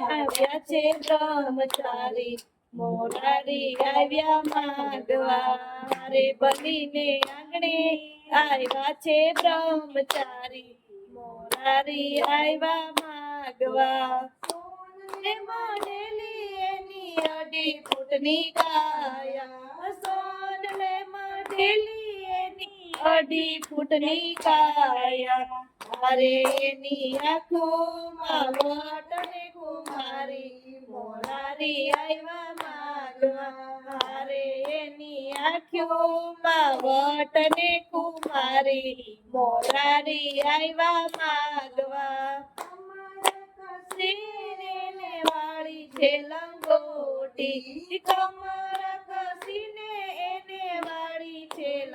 આવ્યા છે બ્રહ્મચારી મોરારી આવ્યા માગવા રે બનીને આંગણે આવ્યા છે બ્રહ્મચારી મોરારી આવ્યા માગવા મળેલી એની અઢી ફૂટની કાયા સોને મળેલી એની અઢી ફૂટની કાયા અરે એની આંખોમાં વટને કુમારી મોરારી આવ્યા માગવા. અરે એની આંખોમાં વટને કુમારી મોરારી આવ્યા માગવા. વાળી છે લંગોટી કમર કસીને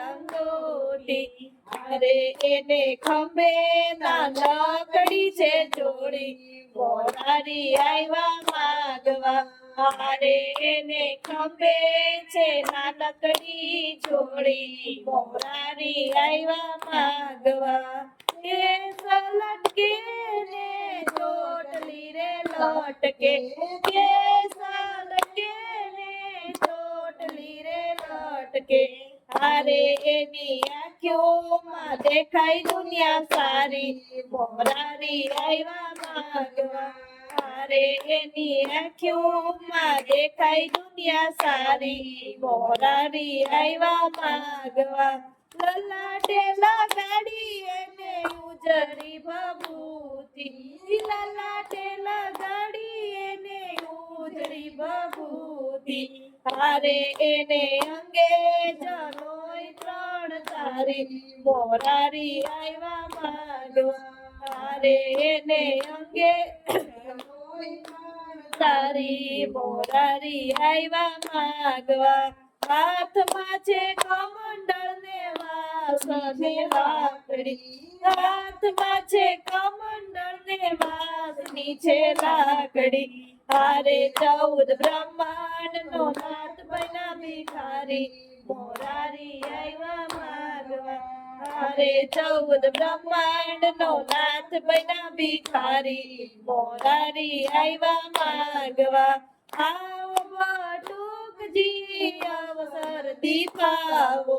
લંગોટી અરે એને ખંભે ના લકડી છે જોડી. મોરારી આવ્યા માગવા. અરે એને ખંભે છે નાનકડી જોડી. મોરારી આવ્યા માગવા. એ સલટકે ને ચોટલી રે લટકે. કે સલટકે ને ચોટલી રે લટકે. અરે એની આંખોમાં દેખાય દુનિયા સારી. મોરારી આવ્યા માગવા. અરે એની આંખોમાં દેખાય દુનિયા સારી. મોરારી આવ્યા માગવા. લલાટેલા ગાડી એને ઉજરી ભભૂતિ. લલાટેલા ગાડી એને ઉજરી ભભૂતિ. અરે એને અંગે જનોય તારી મોરારી આવ્યા માગવા અરે ને અંગે તારી મોરારી આવ્યા માગવા. હાથમાં છે કમંડળ ને લાકડી. હાથમાં છે કમંડળ ને વાસની છે લાકડી. હારે ચૌદ બ્રહ્માંડ નો નાથ બના ભિખારી. મોરારી આવ્યા માગવા ચૌદ બ્રહ્માંડ નો નાથ બના ભિખારી, મોરારી આવ્યા માગવા. આવો બટુકજી અવસર દીપાવો.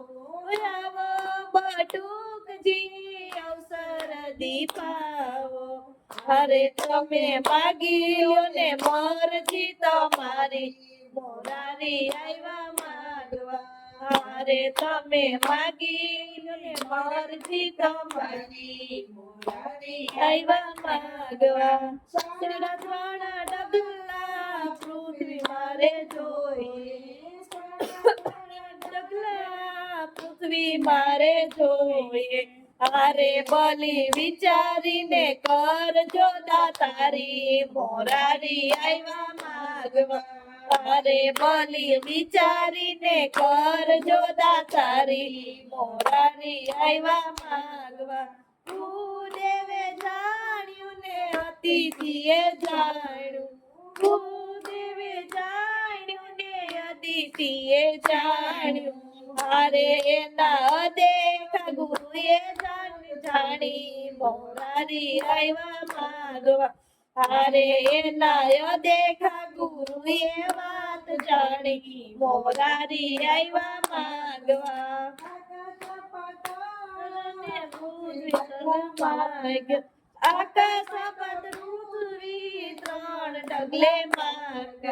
આવો બટુકજી અવસર દીપાવો. અરે તમે માગીઓ ને મરજી તમારી, મોરારી આવ્યા માગવા. અરે તમે માગી મારથી તમારી આવ્યા માગવા. શ્રી રજવાડા ડગલા પૃથ્વી મારે જોઈએ ડગલા પૃથ્વી મારે જોઈએ હારે બલી વિચારીને કરજો દાતારી. મોરારી આવ્યા માગવા. અરે બલી વિચારીને કરજો દાતારી. મોરારી આવ્યા માગવા. દેવે જાણ્યું ને અતિથિએ જાણ્યું. ભૂદેવે જાણ્યું ને અતિથિએ જાણ્યું. મારે એના દેખા ગુરુએ જાણ જાણી મોરારી આવ્યા માગવા. અરે એના દેખા ગુરુ એ વાત જાણી. મોરારી આવ્યા માગવા. આકાશ પદ પૃથ્વી ત્રણ ડગલે માર્ગ.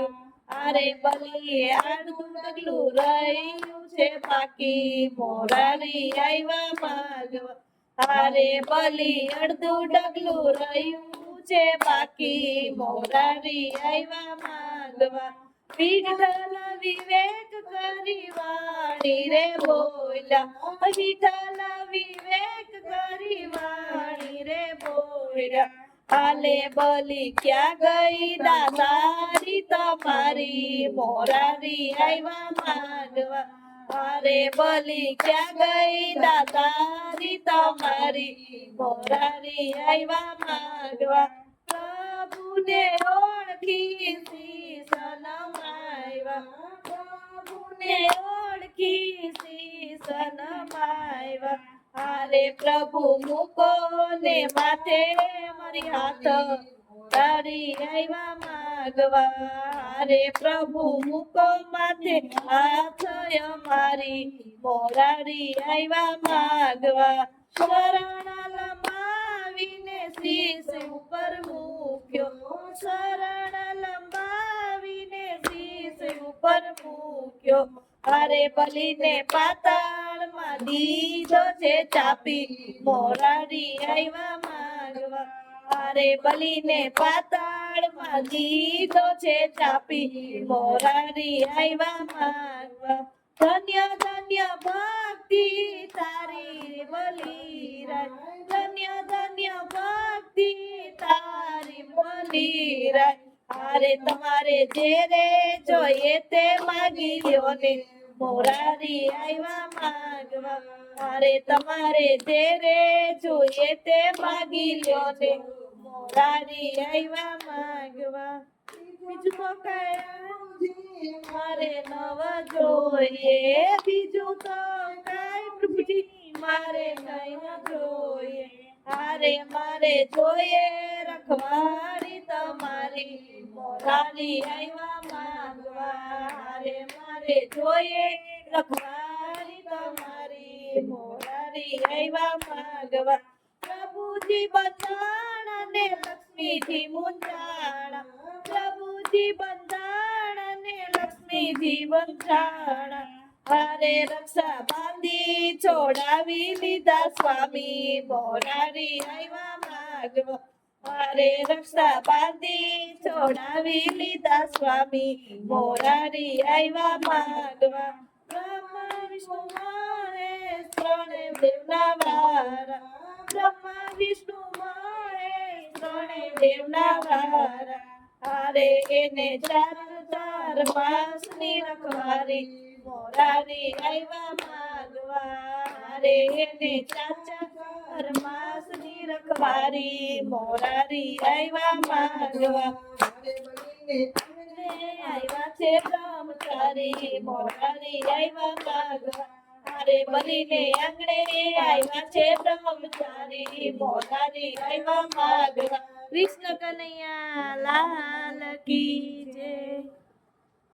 અરે બલી આનું ડગલું રહ્યું છે પાકી. મોરારી આવ્યા માગવા. અરે બલી અડધું ડગલું રહ્યું છે બાકી મોરારી આવ્યા માંગવા. વિઠ્ઠલ વિવેક કરી વાણી રે બોલ્યા. વિઠ્ઠલ વિવેક કરી વાણી રે બોલ્યા. આલે બલી ક્યાં ગઈ દાદારી તમારી મોરારી આવ્યા માગવા. અરે બલી ક્યાં ગઈ દાતારી તમારી? મોરારી આવ્યા માગવા. પ્રભુને ઓળખી શીશ નમાવ્યા પ્રભુને ઓળખી શીશ નમાવ્યા અરે પ્રભુ મૂકો ને માથે મારી હાથ. તારી આવ્યા માગવા હારે પ્રભુ મૂકો માથે હાથ અમારી. મોરારી આવ્યા માગવા, શરણ લંબાવીને શીશ ઉપર મૂક્યો. શરણ લંબાવીને શીશ ઉપર મૂક્યો. અરે બલીને પાતાળમાં દીધો છે ચાપી. મોરારી આવ્યા અરે બલીને પાતાળમાં દીધો છે ચાપી. મોરારી આવ્યા માગવા ધન્ય ધન્ય ભક્તિ તારી બલિરાય ધન્ય ધન્ય ભક્તિ તારી બલિરાય અરે તમારે જે રે જોઈએ તે માગી લ્યો ને. મોરારી આવ્યા માગવા અરે તમારે જે રે જોઈએ તે માગી લ્યો ને. મોરારી આવ્યા માગવા. બીજું તો મારે નવા જોઈએ. બીજું તો કઈ પ્રભુજી મારે નહીં જોઈએ. હારે મારે જોઈએ રખવાડી તમારી. મોરારી આવ્યા માગવા. હારે મારે જોઈએ રખવાડી તમારી. મોરારી આવ્યા માગવા. પ્રભુજી બંધાણ અને લક્ષ્મીજી મુંજાણા પ્રભુજી બંધાણ અને લક્ષ્મીજી બંધાણા હરે રક્ષા બાંધી છોડાવી લીધા સ્વામી, મોરારી આવ્યા માગવા. હરે રક્ષા બાંધી છોડાવી લીધા સ્વામી, મોરારી આવ્યા માગવા. બ્રહ્મા, વિષ્ણુ, મહેશ ત્રણે દેવના વારા બ્રહ્મા, વિષ્ણુ દેવના વારા હારે એને ચાર ચાર માસની રખવારી મોરારી આવ્યા માગવા. હારે એને ચાર ચાર માસની રખવારી મોરારી આવ્યા માગવા. આવ્યા છે બ્રહ્મચારી, મોરારી આવ્યા માગવા. હારે બલીને આંગણે આવ્યા છે બ્રહ્મચારી મોરારી આવ્યા માગવા. કૃષ્ણ કનૈયા લાલ કી જય.